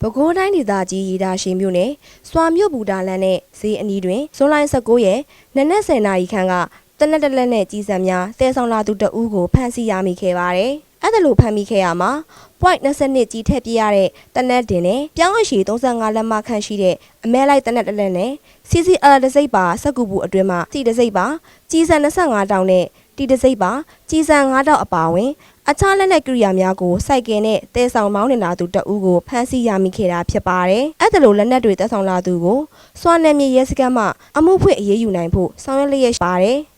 ပဲခူးတိုင်းဒေသကြီးရေဒါရှိမြို့နယ်စွာမြို့ဘူတာလန်နဲ့ဈေးအနီးတွင်ဇွန်လ19ရက်နနက်10နာရီခန့်ကတနက်တလက်နဲ့ကြီးစံများတဲဆောင်လာသူတအူးကိုဖမ်းဆီးရမိခဲ့ပါတယ်။အဲ့ဒါလိုဖမ်းမိခဲ့ရမှာ point 22ကြီးထည့်ပြရတဲ့တနက်တင်နဲ့ပြောင်းအရှိ35လက်မခန့်ရှိတဲ့အမဲလိုက်တနက်တလက်နဲ့ CCR တစ်စိပ်ပါစက်ကူဘူးအတွင်းမှာစီတစ်စိပ်ပါကြီးစံ25တောင်နဲ့တီတစ်စိပ်ပါကြီးစံ5တောင်အပါဝင် အခြားလက်နက်ကိရိယာများကိုစိုက်ကင်နဲ့တဲဆောင်မောင်းနေတာသူတအူးကိုဖမ်းဆီးရမိခဲ့တာဖြစ်ပါတယ်။အဲ့ဒါလိုလက်နက်တွေတဲဆောင်လာသူကိုစွာနယ်မြေရဲစခန်းမှအမှုဖွင့်အရေးယူနိုင်ဖို့ဆောင်ရွက်လျက်ရှိပါတယ်။